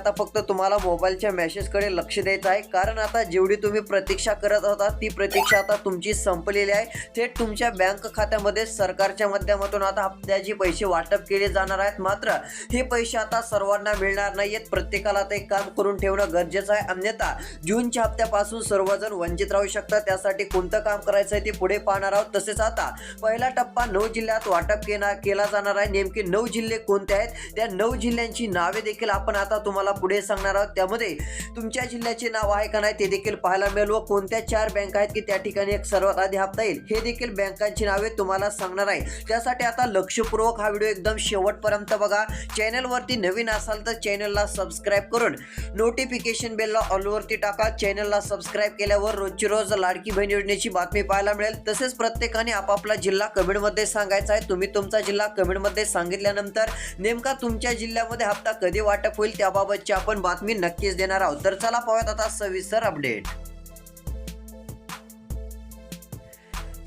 आता फक्त तुम्हाला मोबाईलच्या मेसेजकडे लक्ष द्यायचं आहे. कारण आता जेवढी तुम्ही प्रतीक्षा करत होता ती प्रतीक्षा आता तुमची संपलेली आहे. थेट तुमच्या बँक खात्यामध्ये सरकारच्या माध्यमातून आता हप्त्याचे पैसे वाटप केले जाणार आहेत. मात्र हे पैसे आता सर्वांना मिळणार नाहीयेत. प्रत्येकाला ते काम करून ठेवणं गरजेचं आहे. अन्यथा जूनच्या हप्त्यापासून सर्वजण वंचित राहू शकतात. त्यासाठी कोणतं काम करायचं आहे ते पुढे पाहणार आहोत. तसेच आता पहिला टप्पा नऊ जिल्ह्यात वाटप केला केला जाणार आहे. नेमके नऊ जिल्हे कोणते आहेत? त्या नऊ जिल्ह्यांची नावे देखील आपण आता तुम्हाला पुढे सांगणार आहोत. त्यामध्ये तुमच्या जिल्ह्याचे नाव आहे का नाही ते देखील पाहायला मिळेल. व कोणत्या चार बँक आहेत की त्या ठिकाणी एक सर्वात आधी हप्ता येईल हे देखील बँकांची नावे तुम्हाला सांगणार आहे. त्यासाठी आता लक्षपूर्वक हा व्हिडिओ एकदम शेवटपर्यंत बघा. चॅनलवरती नवीन असाल तर चॅनलला सबस्क्राईब करून नोटिफिकेशन बेलला ऑलवरती टाका. चॅनलला सबस्क्राईब केल्यावर रोजची रोज लाडकी बहीण योजनेची बातमी पाहायला मिळेल. तसेच प्रत्येकाने आपापला जिल्हा कमेंटमध्ये सांगायचा आहे. तुम्ही तुमचा जिल्हा कमेंटमध्ये सांगितल्यानंतर नेमका तुमच्या जिल्ह्यामध्ये हप्ता कधी वाटप होईल त्याबाबतची आपण बातमी नक्कीच देणार आहोत. तर चला पाहूयात आता सविस्तर अपडेट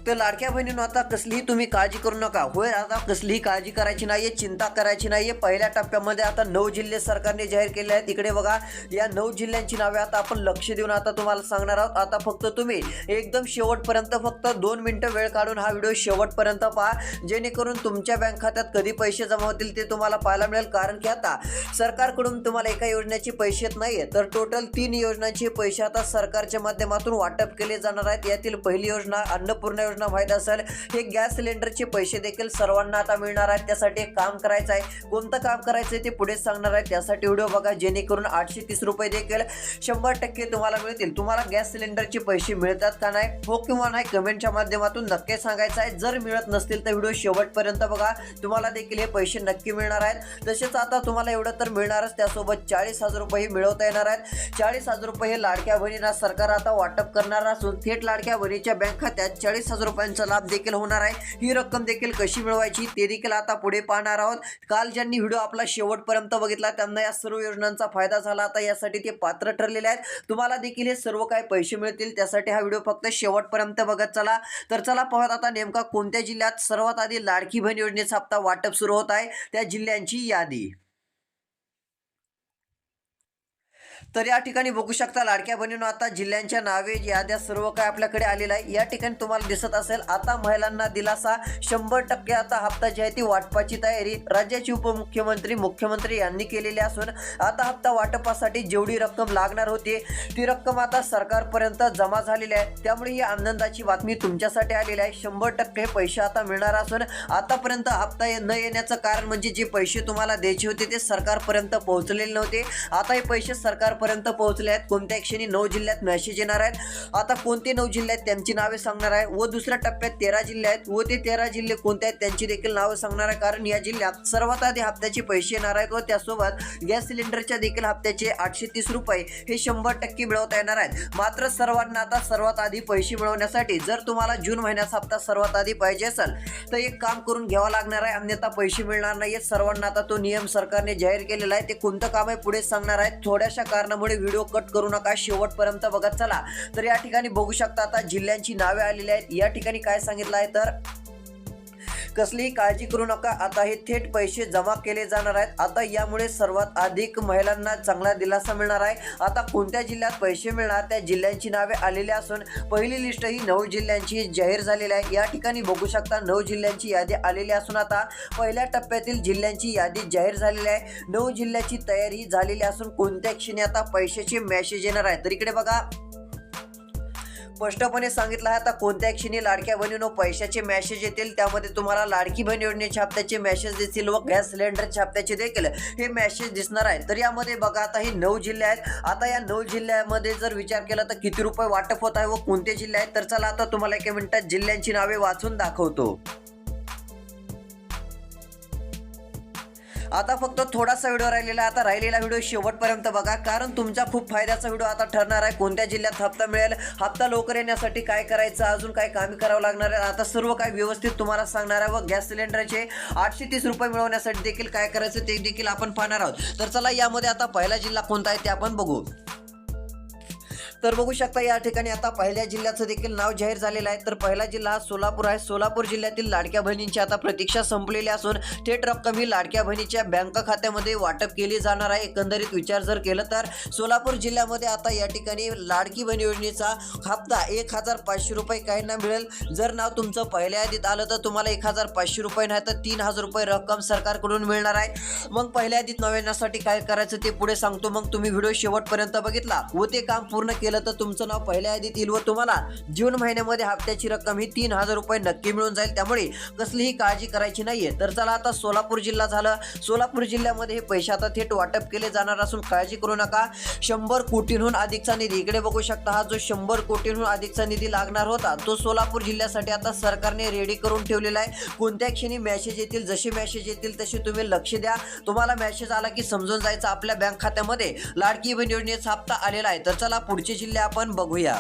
तर लाडक्या बहिणीनं आता कसलीही तुम्ही काळजी करू नका. होय आता कसलीही काळजी करायची नाहीये चिंता करायची नाहीये. पहिल्या टप्प्यामध्ये आता नऊ जिल्हे सरकारने जाहीर केले आहेत. इकडे बघा या नऊ जिल्ह्यांची नावे आता आपण लक्ष देऊन आता तुम्हाला सांगणार आहोत. आता फक्त तुम्ही एकदम शेवटपर्यंत फक्त दोन मिनिटं वेळ काढून हा व्हिडिओ शेवटपर्यंत पहा. जेणेकरून तुमच्या बँक खात्यात कधी पैसे जमा होतील ते तुम्हाला पाहायला मिळेल. कारण की आता सरकारकडून तुम्हाला एका योजनेचे पैसे येत नाहीये. तर टोटल तीन योजनांचे पैसे आता सरकारच्या माध्यमातून वाटप केले जाणार आहेत. यातील पहिली योजना अन्नपूर्णा योजना माहीत असेल. हे गॅस सिलेंडरचे पैसे देखील सर्वांना आता मिळणार आहेत. त्यासाठी एक काम करायचं आहे कोणतं काम करायचं आहे ते पुढे सांगणार आहे त्यासाठी व्हिडिओ बघा. जेणेकरून आठशे तीस रुपये देखील शंभर टक्के तुम्हाला मिळतील. तुम्हाला गॅस सिलेंडरचे पैसे मिळतात का नाही हो किंवा नाही कमेंटच्या माध्यमातून नक्की सांगायचं आहे. जर मिळत नसतील तर व्हिडिओ शेवटपर्यंत बघा. तुम्हाला देखील हे पैसे नक्की मिळणार आहेत. तसेच आता तुम्हाला एवढं तर मिळणारच. त्यासोबत चाळीस हजार रुपये मिळवता येणार आहेत. चाळीस हजार रुपये हे लाडक्या बहिणींना सरकार आता वाटप करणार असून थेट लाडक्या बहिणीच्या बँक खात्यात चाळीस हजार रुपयांचा लाभ देखील होणार आहे. ही रक्कम देखील कशी मिळवायची ते देखील आता पुढे पाहणार आहोत. काल ज्यांनी व्हिडिओ आपला शेवटपर्यंत बघितला त्यांना या सर्व योजनांचा फायदा झाला. आता यासाठी ते पात्र ठरलेले आहेत. तुम्हाला देखील हे सर्व काही पैसे मिळतील. त्यासाठी हा व्हिडिओ फक्त शेवटपर्यंत बघत चला. तर चला पाहत आता नेमका कोणत्या जिल्ह्यात सर्वात आधी लाडकी बहीण योजनेचा हप्ता वाटप सुरू होत आहे. त्या जिल्ह्यांची यादी. तर या ठिकाणी बघू शकता लाडक्या बहिणीनं आता जिल्ह्यांच्या नावे याद्या सर्व काय आपल्याकडे आलेलं आहे. या ठिकाणी तुम्हाला दिसत असेल आता महिलांना दिलासा शंभर टक्के आता हप्ता जी आहे ती वाटपाची तयारी राज्याचे उपमुख्यमंत्री मुख्यमंत्री यांनी केलेली असून आता हप्ता वाटपासाठी जेवढी रक्कम लागणार होती ती रक्कम आता सरकारपर्यंत जमा झालेली आहे. त्यामुळे ही आनंदाची बातमी तुमच्यासाठी आलेली आहे. शंभर टक्के पैसे आता मिळणार असून आतापर्यंत हप्ता ये- न येण्याचं कारण म्हणजे जे पैसे तुम्हाला द्यायचे होते ते सरकारपर्यंत पोहोचलेले नव्हते. आता हे पैसे सरकार पर्यंत पोहोचले आहेत कोणत्या क्षणी नऊ जिल्ह्यात मेसेज येणार आहेत. आता कोणते नऊ जिल्हे आहेत त्यांची नावे सांगणार आहे. व दुसऱ्या टप्प्यात तेरा जिल्हे आहेत. व ते तेरा जिल्हे कोणते आहेत त्यांची देखील नावं सांगणार आहे. कारण या जिल्ह्यात सर्वात आधी हप्त्याचे पैसे येणार आहेत व त्यासोबत गॅस सिलेंडरच्या देखील हप्त्याचे आठशे तीस रुपये हे शंभर टक्के मिळवता येणार आहेत. मात्र सर्वांना आता सर्वात आधी पैसे मिळवण्यासाठी जर तुम्हाला जून महिन्याचा हप्ता सर्वात आधी पाहिजे असेल तर एक काम करून घ्यावं लागणार आहे. अन्यथा पैसे मिळणार नाहीयेत. सर्वांना आता तो नियम सरकारने जाहीर केलेला आहे. ते कोणतं काम आहे पुढे सांगणार आहे थोड्याशा कारणामुळे व्हिडिओ कट करू नका. शेवटपर्यंत बघत चला. तर या ठिकाणी बघू शकता आता जिल्ह्यांची नावे आलेली आहेत. या ठिकाणी काय सांगितलं आहे तर कसलीही काळजी करू नका. आता हे थेट पैसे जमा केले जाणार आहेत. आता यामुळे सर्वात अधिक महिलांना चांगला दिलासा मिळणार आहे. आता कोणत्या जिल्ह्यात पैसे मिळणार? त्या जिल्ह्यांची नावे आलेली असून पहिली लिस्ट ही नऊ जिल्ह्यांची जाहीर झालेली आहे. या ठिकाणी बघू शकता नऊ जिल्ह्यांची यादी आलेली असून आता पहिल्या टप्प्यातील जिल्ह्यांची यादी जाहीर झालेली आहे. नऊ जिल्ह्याची तयारी झालेली असून कोणत्या क्षणी आता पैशाचे मेसेज येणार आहे? तर इकडे बघा. स्पष्टपणे सांगितलं आहे. आता कोणत्या क्षणी लाडक्या बहिणीनो पैशाचे मेसेज येतील. त्यामध्ये तुम्हाला लाडकी बहीण योजने छापत्याचे मेसेज दिसतील व गॅस सिलेंडर छापत्याचे देखील हे मेसेज दिसणार आहे तर यामध्ये बघा आता हे नऊ जिल्हे आहेत. आता या नऊ जिल्ह्यामध्ये जर विचार केला तर किती रुपये वाटप होत आहे व कोणते जिल्हे आहेत? तर चला आता तुम्हाला एका मिनिटात जिल्ह्यांची नावे वाचून दाखवतो. आता फक्त थोडासा व्हिडिओ राहिलेला आता राहिलेला व्हिडिओ शेवटपर्यंत बघा. कारण तुमचा खूप फायद्याचा व्हिडिओ आता ठरणार आहे. कोणत्या जिल्ह्यात हप्ता मिळेल? हप्ता लवकर येण्यासाठी काय करायचं? अजून काय कामी करावं लागणार आहे आता सर्व काय व्यवस्थित तुम्हाला सांगणार आहे व गॅस सिलेंडरचे आठशे तीस रुपये मिळवण्यासाठी देखील काय करायचं ते देखील आपण पाहणार आहोत. तर चला यामध्ये आता पहिला जिल्हा कोणता आहे ते आपण बघू. तर बघू शकता या ठिकाणी आता पहिल्या जिल्ह्याचं देखील नाव जाहीर झालेलं आहे. तर पहिला जिल्हा हा सोलापूर आहे. सोलापूर जिल्ह्यातील लाडक्या बहिणींची आता प्रतीक्षा संपलेली असून थेट रक्कम ही लाडक्या बहिणीच्या बँक खात्यामध्ये वाटप केली जाणार आहे. एकंदरीत विचार जर केलं तर सोलापूर जिल्ह्यामध्ये आता या ठिकाणी लाडकी बहीण योजनेचा हप्ता एक हजार पाचशे रुपये काहींना मिळेल. जर नाव तुमचं पहिल्या यादीत आलं तर तुम्हाला एक हजार पाचशे रुपये नाही तर तीन हजार रुपये रक्कम सरकारकडून मिळणार आहे. मग पहिल्या यादीत नाव येण्यासाठी काय करायचं ते पुढे सांगतो. मग तुम्ही व्हिडिओ शेवटपर्यंत बघितला व ते काम पूर्ण केलं तर तुमचं नाव पहिल्या यादीत येईल व तुम्हाला जून महिन्यामध्ये हप्त्याची रक्कम ही तीन हजार रुपये नक्की मिळून जाईल. त्यामुळे कसलीही काळजी करायची नाहीये. तर चला आता सोलापूर जिल्हा झालं. सोलापूर जिल्ह्यामध्ये हे पैसे आता थेट वाटप केले जाणार असून काळजी करू नका. शंभर कोटींहून अधिकचा निधी इकडे बघू शकता हा जो शंभर कोटींहून अधिकचा निधी लागणार होता तो सोलापूर जिल्ह्यासाठी आता सरकारने रेडी करून ठेवलेला आहे. कोणत्या क्षणी मॅसेज येतील जसे मॅसेज येतील तसे तुम्ही लक्ष द्या. तुम्हाला मॅसेज आला की समजून जायचं आपल्या बँक खात्यामध्ये. लाडकी बहीण योजनेचा हप्ता आलेला आहे. तर चला पुढचे जिल्हे आपण बघूया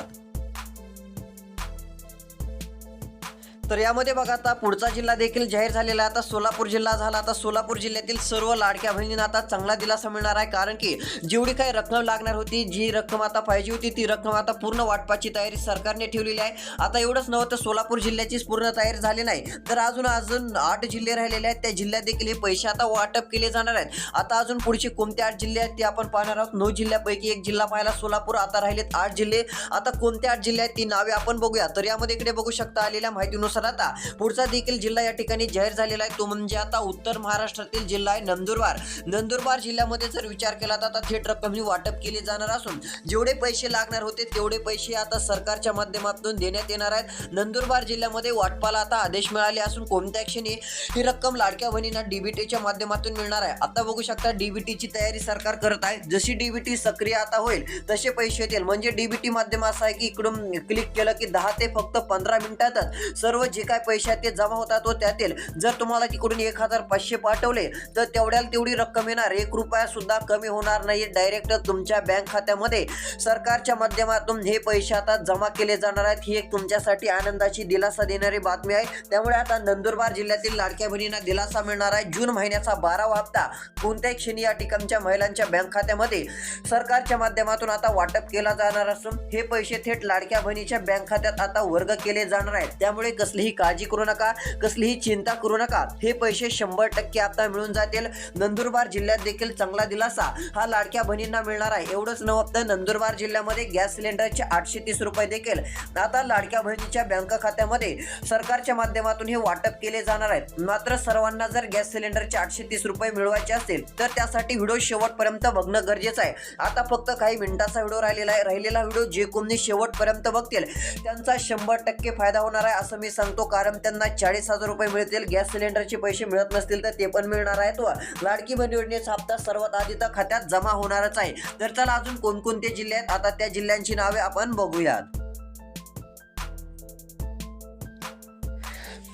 तर यामध्ये बघा आता पुढचा जिल्हा देखील जाहीर झालेला आहे. आता सोलापूर जिल्हा झाला. आता सोलापूर जिल्ह्यातील सर्व लाडक्या बहिणींना आता चांगला दिलासा मिळणार आहे. कारण की जेवढी काही रक्कम लागणार होती जी रक्कम आता पाहिजे होती ती रक्कम आता पूर्ण वाटपाची तयारी सरकारने ठेवलेली आहे. आता एवढंच नव्हतं तर सोलापूर जिल्ह्याचीच पूर्ण तयारी झाली नाही. तर अजून अजून आठ जिल्हे राहिलेले आहेत. त्या जिल्ह्यात देखील हे पैसे आता वाटप केले जाणार आहेत. आता अजून पुढचे कोणते आठ जिल्हे आहेत ते आपण पाहणार आहोत. नऊ जिल्ह्यापैकी एक जिल्हा पाहायला सोलापूर आता राहिलेत आठ जिल्हे. आता कोणते आठ जिल्हे आहेत ती नावे आपण बघूया. तर यामध्ये इकडे बघू शकता आलेल्या माहितीनुसार आता पुढचा देखील जिल्हा या ठिकाणी जाहीर झालेला आहे. तो म्हणजे आता उत्तर महाराष्ट्रातील जिल्हा आहे नंदुरबार. नंदुरबार जिल्ह्यामध्ये जर विचार केला तर आता थेट रक्कम ही वाटप केली जाणार असून जेवढे पैसे लागणार होते तेवढे पैसे आता सरकारच्या माध्यमातून देण्यात येणार आहेत. नंदुरबार जिल्ह्यामध्ये वाटपाला आता आदेश मिळाले असून कोणत्या क्षणी ही रक्कम लाडक्या बहिणींना डीबीटीच्या माध्यमातून मिळणार आहे. आता बघू शकता डीबीटीची तयारी सरकार करत आहे. जशी डीबीटी सक्रिय आता होईल तसे पैसे येतील. म्हणजे डीबीटी माध्यम असं आहे की इकडून क्लिक केलं की दहा ते फक्त पंधरा मिनिटातच सर्व जे काय पैसे ते जमा होतात व त्यातील. जर तुम्हाला तिकडून एक हजार पाचशे पाठवले तर तेवढ्याला तेवढी रक्कम येणार एक रुपया सुद्धा कमी होणार नाही डायरेक्ट तुमच्या बँक खात्यामध्ये. सरकारच्या माध्यमातून हे पैसे आता जमा केले जाणार आहेत. ही एक तुमच्यासाठी आनंदाची दिलासा देणारी बातमी आहे. त्यामुळे आता नंदुरबार जिल्ह्यातील लाडक्या बहिणींना दिलासा मिळणार आहे. जून महिन्याचा बारावा हप्ता कोणत्याही क्षणी या ठिकाणच्या महिलांच्या बँक खात्यामध्ये सरकारच्या माध्यमातून आता वाटप केला जाणार असून हे पैसे थेट लाडक्या बहिणीच्या बँक खात्यात आता वर्ग केले जाणार आहेत. त्यामुळे कसं कसलीही काळजी करू नका कसलीही चिंता करू नका. हे पैसे शंभर टक्के आता मिळून जातील. नंदुरबार जिल्ह्यात देखील चांगला दिलासा. हा लाडक्या बहिणींना मिळणार आहे. एवढंच नव्हतं नंदुरबार जिल्ह्यामध्ये गॅस सिलेंडरचे आठशे तीस रुपये देखील. आता लाडक्या बहिणीच्या बँक खात्यामध्ये सरकारच्या माध्यमातून हे वाटप केले जाणार आहेत मात्र सर्वांना जर गॅस सिलेंडरचे आठशे तीस रुपये मिळवायचे असतील तर त्यासाठी व्हिडिओ शेवटपर्यंत बघणं गरजेचं आहे. आता फक्त काही मिनिटाचा व्हिडिओ राहिलेला आहे. राहिलेला व्हिडिओ जे कोणी शेवटपर्यंत बघतील त्यांचा शंभर टक्के फायदा होणार आहे असं मी सांगतो कारण त्यांना चाळीस हजार रुपये मिळतील गॅस सिलेंडरचे पैसे मिळत नसतील तर ते पण मिळणार आहेत. व लाडकी बहीण योजनेचा हप्ता सर्वात आधी तर खात्यात जमा होणारच आहे. तर चला अजून कोणकोणते जिल्हे आहेत? आता त्या जिल्ह्यांची नावे आपण बघूयात.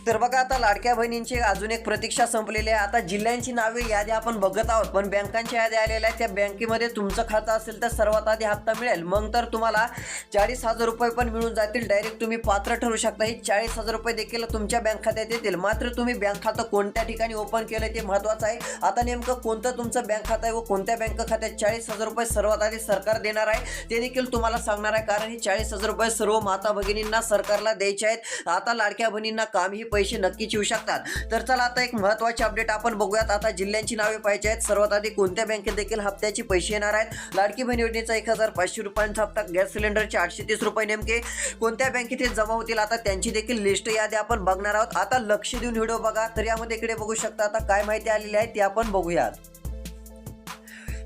तर बघा आता लाडक्या बहिणींची अजून एक प्रतीक्षा संपलेली आहे. आता जिल्ह्यांची नावे यादी आपण बघत आहोत. पण बँकांच्या याद्या आलेल्या आहेत. त्या बँकेमध्ये तुमचं खातं असेल तर सर्वात आधी हप्ता मिळेल. मग तर तुम्हाला चाळीस हजार रुपये पण मिळून जातील. डायरेक्ट तुम्ही पात्र ठरू शकता. ही चाळीस हजार रुपये देखील तुमच्या बँक खात्यात येतील. मात्र तुम्ही बँक खातं कोणत्या ठिकाणी ओपन केलं ते महत्त्वाचं आहे. आता नेमकं कोणतं तुमचं बँक खातं आहे व कोणत्या बँक खात्यात चाळीस हजार रुपये सर्वात आधी सरकार देणार आहे ते देखील तुम्हाला सांगणार आहे. कारण ही चाळीस हजार रुपये सर्व माता भगिनींना सरकारला द्यायचे आहेत. आता लाडक्या बहिणींना कामही पैसे नक्कीच येऊ शकतात. तर चला आता एक महत्वाची अपडेट आपण बघूयात. आता जिल्ह्यांची नावे पाहिजे आहेत. सर्वात आधी कोणत्या बँकेत देखील हप्त्याचे पैसे येणार आहेत? लाडकी बहीण योजनेचा एक हजार पाचशे रुपयांचा हप्ता गॅस सिलेंडरचे आठशे तीस रुपये नेमके. कोणत्या बँकेत हे जमा होतील? आता त्यांची देखील लिस्ट यादी आपण बघणार आहोत. आता लक्ष देऊन व्हिडिओ बघा. तर यामध्ये इकडे बघू शकता आता काय माहिती आलेली आहे ते आपण बघूयात.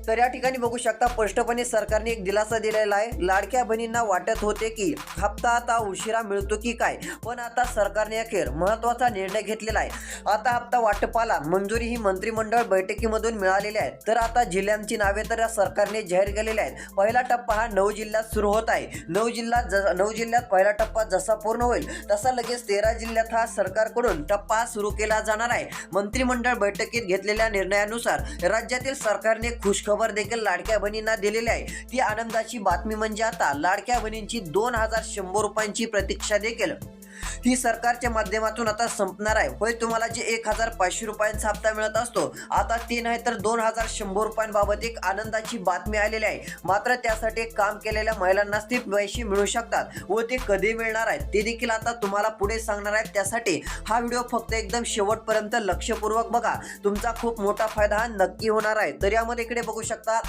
तर या ठिकाणी बघू शकता स्पष्टपणे सरकारने एक दिलासा दिलेला आहे. लाडक्या बहिणींना वाटत होते की हप्ता आता उशिरा मिळतो की काय? पण आता सरकारने अखेर महत्त्वाचा निर्णय घेतलेला आहे. आता हप्ता वाटपाला मंजुरी ही मंत्रिमंडळ बैठकीमधून मिळालेली आहे. तर आता जिल्ह्यांची नावे तर या सरकारने जाहीर केलेली आहेत. पहिला टप्पा हा नऊ जिल्ह्यात सुरू होत आहे. नऊ जिल्ह्यात ज- नऊ जिल्ह्यात पहिला टप्पा जसा पूर्ण होईल तसा लगेच तेरा जिल्ह्यात हा सरकारकडून टप्पा सुरू केला जाणार आहे. मंत्रिमंडळ बैठकीत घेतलेल्या निर्णयानुसार राज्यातील सरकारने खुशखबर खबर देखील लाडक्या बहिणींना दिलेली आहे. ती आनंदाची बातमी म्हणजे आता लाडक्या बहिणींची दोन हजार शंभर रुपयांची प्रतीक्षा देखील. ही सरकारच्या माध्यमातून आता संपणार आहे. होय तुम्हाला जे एक हजार पाचशे रुपयांचा हप्ता मिळत असतो आता ते नाही तर दोन हजार शंभर रुपयांबाबत एक आनंदाची बातमी आलेली आहे. मात्र त्यासाठी काम केलेल्या महिलांनाच ते पैसे मिळू शकतात व ते कधी मिळणार आहेत ते देखील आता तुम्हाला पुढे सांगणार आहेत. त्यासाठी हा व्हिडिओ फक्त एकदम शेवटपर्यंत लक्षपूर्वक बघा. तुमचा खूप मोठा फायदा हा नक्की होणार आहे. तर यामध्ये इकडे बघू शकता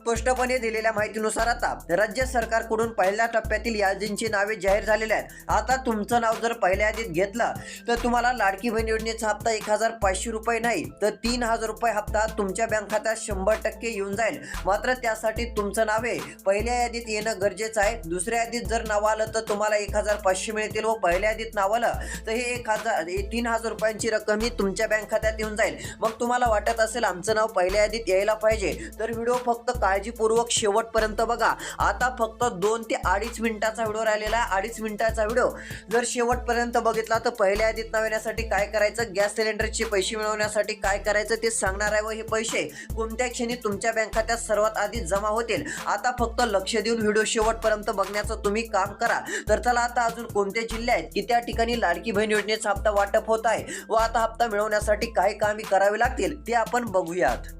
स्पष्टपणे दिलेल्या माहितीनुसार आता राज्य सरकारकडून पहिल्या टप्प्यातील यादींची नावे जाहीर झालेली आहेत. आता तुमचं नाव जर पहिल्या यादीत घेतलं तर तुम्हाला लाडकी बहीण योजनेचा हप्ता एक हजार पाचशे रुपये नाही तर तीन हजार रुपये हप्ता तुमच्या बँक खात्यात शंभर टक्के येऊन जाईल. मात्र त्यासाठी तुमचं नावे पहिल्या यादीत येणं गरजेचं आहे. दुसऱ्या यादीत जर नाव आलं तर तुम्हाला एक हजार पाचशे मिळतील व पहिल्या यादीत नाव आलं तर हे एक हजार तीन हजार रुपयांची रक्कम ही तुमच्या बँक खात्यात येऊन जाईल. मग तुम्हाला वाटत असेल आमचं नाव पहिल्या यादीत यायला पाहिजे तर व्हिडिओ फक्त काळजीपूर्वक शेवटपर्यंत बघा. आता फक्त दोन ते अडीच मिनिटाचा व्हिडिओ राहिलेला आहे. अडीच मिनिटाचा व्हिडिओ. जर शेवटपर्यंत बघितला तर पहिल्या यादीत नाव काय करायचं? गॅस सिलेंडरचे पैसे मिळवण्यासाठी काय करायचं ते सांगणार आहे व हे पैसे कोणत्या क्षणी तुमच्या बँक खात्यात सर्वात आधी जमा होतील? आता फक्त लक्ष देऊन व्हिडिओ शेवटपर्यंत बघण्याचं तुम्ही काम करा. तर चला आता अजून कोणते जिल्हे आहेत? की त्या ठिकाणी लाडकी बहीण योजनेचा हप्ता वाटप होत आहे? व आता हप्ता मिळवण्यासाठी काय कामे करावी लागतील? ते आपण बघूयात.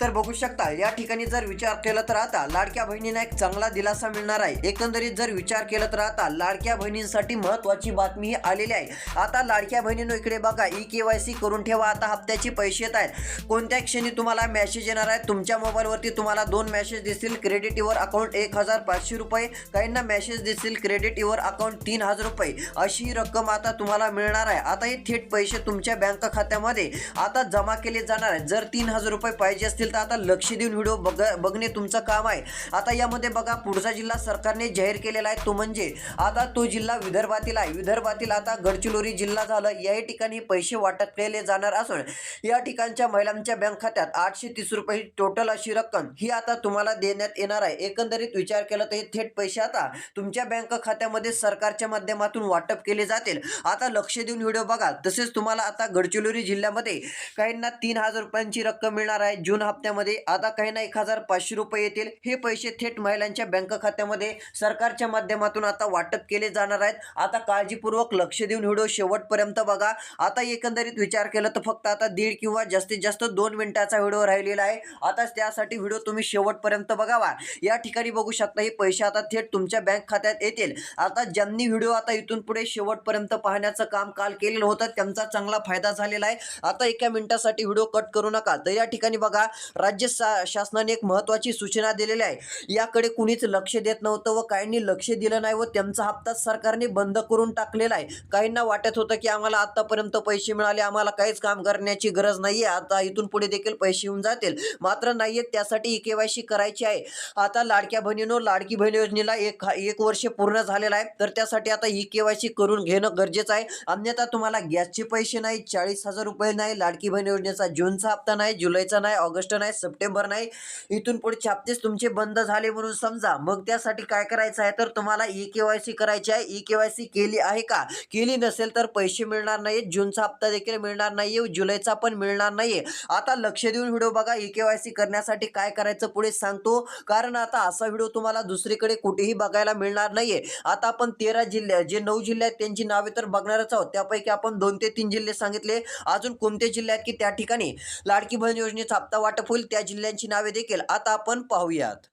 तर बघू शकता या ठिकाणी जर विचार केला तर आता लाडक्या बहिणींना एक चांगला दिलासा मिळणार आहे. एकंदरीत जर विचार केला तर आता लाडक्या बहिणींसाठी महत्वाची बातमी ही आलेली आहे. आता लाडक्या बहिणीनं इकडे बघा ई के वाय सी करून ठेवा आता हप्त्याचे पैसे येत आहेत. कोणत्या क्षणी तुम्हाला मेसेज येणार आहे? तुमच्या मोबाईलवरती तुम्हाला दोन मेसेज दिसतील. क्रेडिट युअर अकाउंट एक हजार पाचशे रुपये काहींना मेसेज दिसतील. क्रेडिट युअर अकाउंट तीन हजार रुपये. अशी रक्कम आता तुम्हाला मिळणार आहे. आता हे थेट पैसे तुमच्या बँक खात्यामध्ये आता जमा केले जाणार आहे जर तीन हजार रुपये पाहिजे असतील तर आता लक्ष देऊन व्हिडिओ बघ बघणे तुमचं काम आहे. आता यामध्ये बघा पुढचा जिल्हा सरकारने जाहीर केलेला आहे तो म्हणजे आता तो जिल्हा विदर्भातील आहे. विदर्भातील आता गडचिरोली जिल्हा झालं याही ठिकाणी पैसे वाटप केले जाणार असून या ठिकाणच्या महिलांच्या बँक खात्यात आठशे तीस रुपये टोटल अशी रक्कम ही आता तुम्हाला देण्यात येणार आहे. एकंदरीत विचार केला तर हे थेट पैसे आता तुमच्या बँक खात्यामध्ये सरकारच्या माध्यमातून वाटप केले जातील. आता लक्ष देऊन व्हिडिओ बघा. तसेच तुम्हाला आता गडचिरोली जिल्ह्यामध्ये काहींना तीन हजार रुपयांची रक्कम मिळणार आहे. जून हप्त्यामध्ये आता काही ना एक हजार पाचशे रुपये येतील. हे पैसे थेट महिलांच्या बँक खात्यामध्ये सरकारच्या माध्यमातून आता वाटप केले जाणार आहेत. आता काळजीपूर्वक लक्ष देऊन व्हिडिओ शेवटपर्यंत बघा. आता एकंदरीत विचार केला तर फक्त आता दीड किंवा जास्तीत जास्त दोन मिनिटाचा व्हिडिओ राहिलेला आहे. आता त्यासाठी व्हिडिओ तुम्ही शेवटपर्यंत बघावा. या ठिकाणी बघू शकता हे पैसे आता थेट तुमच्या बँक खात्यात येतील. आता ज्यांनी व्हिडिओ आता इथून पुढे शेवटपर्यंत पाहण्याचं काम काल केलेलं होतं त्यांचा चांगला फायदा झालेला आहे. आता एका मिनिटासाठी व्हिडिओ कट करू नका. तर या ठिकाणी बघा राज्य सा- शासनाने एक महत्वाची सूचना दिलेली आहे. याकडे कुणीच लक्ष देत नव्हतं व काहींनी लक्ष दिलं नाही व त्यांचा हप्ता सरकारने बंद करून टाकलेला आहे. काहींना वाटत होतं की आम्हाला आतापर्यंत पैसे मिळाले आम्हाला काहीच काम करण्याची गरज नाहीये आता इथून पुढे देखील पैसे येऊन जातील. मात्र नाहीये त्यासाठी ई केवायसी करायची आहे. आता लाडक्या बहिणीनो लाडकी बहीण योजनेला एक एक वर्ष पूर्ण झालेलं आहे. तर त्यासाठी आता ई केवायसी करून घेणं गरजेचं आहे. अन्यथा तुम्हाला गॅसचे पैसे नाही चाळीस हजार रुपये नाही लाडकी बहीण योजनेचा जूनचा हप्ता नाही जुलैचा नाही ऑगस्ट नाही सप्टेंबर नाही इथून पुढचे हप्तेच तुमचे बंद झाले म्हणून समजा. मग त्यासाठी काय करायचं आहे? तर तुम्हाला ई केवायसी करायची आहे. ई केवायसी केली आहे का? केली नसेल तर पैसे मिळणार नाही जूनचा हप्ता देखील मिळणार नाहीये. जुलैचा पण मिळणार नाहीये. आता लक्ष देऊन व्हिडिओ बघा. ई केवायसी करण्यासाठी काय करायचं पुढे सांगतो. कारण आता असा व्हिडिओ तुम्हाला दुसरीकडे कुठेही बघायला मिळणार नाहीये. आता आपण तेरा जिल्हे जे नऊ जिल्हे आहेत त्यांची नावे तर बघणारच आहोत. त्यापैकी आपण दोन ते तीन जिल्हे सांगितले. अजून कोणते जिल्हे आहेत की त्या ठिकाणी? लाडकी बहीण योजनेचा हप्ता वाटप होईल त्या जिल्ह्यांची नावे देखील आता आपण पाहूयात.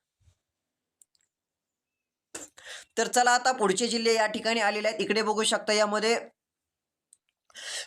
तर चला आता पुढचे जिल्हे या ठिकाणी आलेले आहेत. इकडे बघू शकता यामध्ये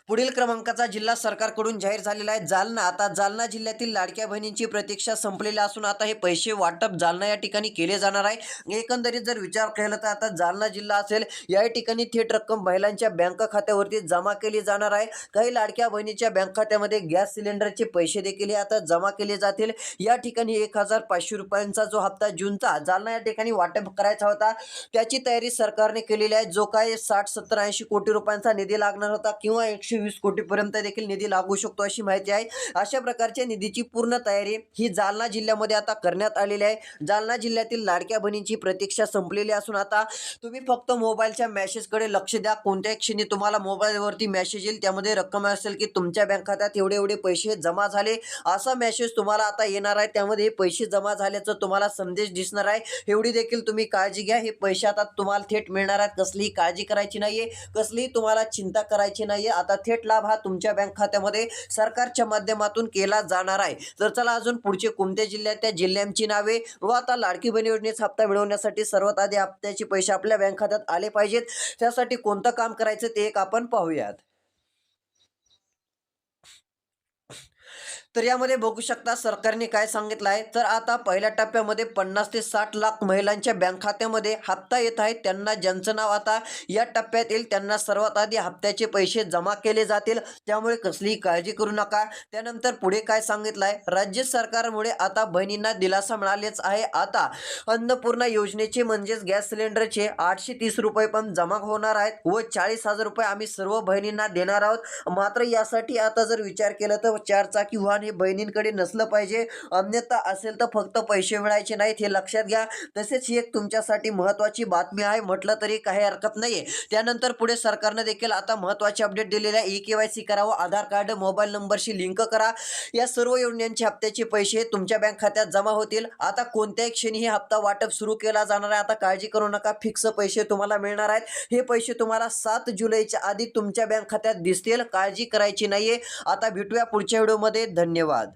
पुढील क्रमांकाचा जिल्हा सरकारकडून जाहीर झालेला आहे. जालना आता जालना जिल्ह्यातील लाडक्या बहिणींची प्रतीक्षा संपलेली असून आता हे पैसे वाटप जालना या ठिकाणी केले जाणार आहे. एकंदरीत जर विचार केला तर आता जालना जिल्हा असेल या ठिकाणी थेट रक्कम महिलांच्या बँक खात्यावरती जमा केली जाणार आहे. काही लाडक्या बहिणीच्या बँक खात्यामध्ये गॅस सिलेंडरचे पैसे देखील हे आता जमा केले जातील. या ठिकाणी एक हजार पाचशे रुपयांचा जो हप्ता जूनचा जालना या ठिकाणी वाटप करायचा होता. त्याची तयारी सरकारने केलेली आहे. जो काय साठ सत्तर ऐंशी कोटी रुपयांचा निधी लागणार होता किंवा किंवा एकशे वीस कोटीपर्यंत देखील निधी लागू शकतो अशी माहिती आहे. अशा प्रकारच्या निधीची पूर्ण तयारी ही जालना जिल्ह्यामध्ये आता करण्यात आलेली आहे. जालना जिल्ह्यातील लाडक्या बहिणींची प्रतीक्षा संपलेली असून आता तुम्ही फक्त मोबाईलच्या मेसेजकडे लक्ष द्या. कोणत्याही क्षणी तुम्हाला मोबाईलवरती मेसेज येईल. त्यामध्ये रक्कम असेल की तुमच्या बँक खात्यात एवढे एवढे पैसे जमा झाले. असा मेसेज तुम्हाला आता येणार आहे. त्यामध्ये हे पैसे जमा झाल्याचं तुम्हाला संदेश दिसणार आहे. एवढी देखील तुम्ही काळजी घ्या. हे पैसे आता तुम्हाला थेट मिळणार आहेत. कसलीही काळजी करायची नाहीये. कसलीही तुम्हाला चिंता करायची नाही नाहीये. आता थेट लाभ हा तुमच्या बँक खात्यामध्ये सरकारच्या माध्यमातून केला जाणार आहे. तर चला अजून पुढचे कोणत्या जिल्ह्यात त्या जिल्ह्यांची नावे व आता लाडकी बहीण योजनेचा हप्ता मिळवण्यासाठी सर्वात आधी हप्त्याचे पैसे आपल्या बँक खात्यात आले पाहिजेत. त्यासाठी कोणतं काम करायचं ते एक आपण पाहूयात. तर यामध्ये बघू शकता सरकारने काय सांगितलं आहे तर आता पहिल्या टप्प्यामध्ये पन्नास ते साठ लाख महिलांच्या बँक खात्यामध्ये हप्ता येत आहे. त्यांना ज्यांचं नाव आता या टप्प्यात येईल त्यांना सर्वात आधी हप्त्याचे पैसे जमा केले जातील. त्यामुळे कसलीही काळजी करू नका. त्यानंतर पुढे काय सांगितलं आहे राज्य सरकारमुळे आता बहिणींना दिलासा मिळालेच आहे. आता अन्नपूर्णा योजनेचे म्हणजेच गॅस सिलेंडरचे आठशे तीस रुपये पण जमा होणार आहेत व चाळीस हजार रुपये आम्ही सर्व बहिणींना देणार आहोत. मात्र यासाठी आता जर विचार केला तर चार चाकी वाहन हे बहिणींकडे नसलं पाहिजे. अन्यथा असेल तर फक्त पैसे मिळायचे नाहीत हे लक्षात घ्या. तसेच ही एक तुमच्यासाठी महत्त्वाची बातमी आहे. म्हटलं तरी काही हरकत नाहीये. त्यानंतर पुढे सरकारनं देखील आता महत्त्वाचे अपडेट दिलेले आहे. ई के वाय सी करावं आधार कार्ड मोबाईल नंबरशी लिंक करा. या सर्व योजनांचे हप्त्याचे पैसे तुमच्या बँक खात्यात जमा होतील. आता कोणत्याही क्षणी हे हप्ता वाटप सुरू केला जाणार आहे. आता काळजी करू नका. फिक्स पैसे तुम्हाला मिळणार आहेत. हे पैसे तुम्हाला सात जुलैच्या आधी तुमच्या बँक खात्यात दिसतील. काळजी करायची नाहीये. आता भेटूया पुढच्या व्हिडिओमध्ये. धन्यवाद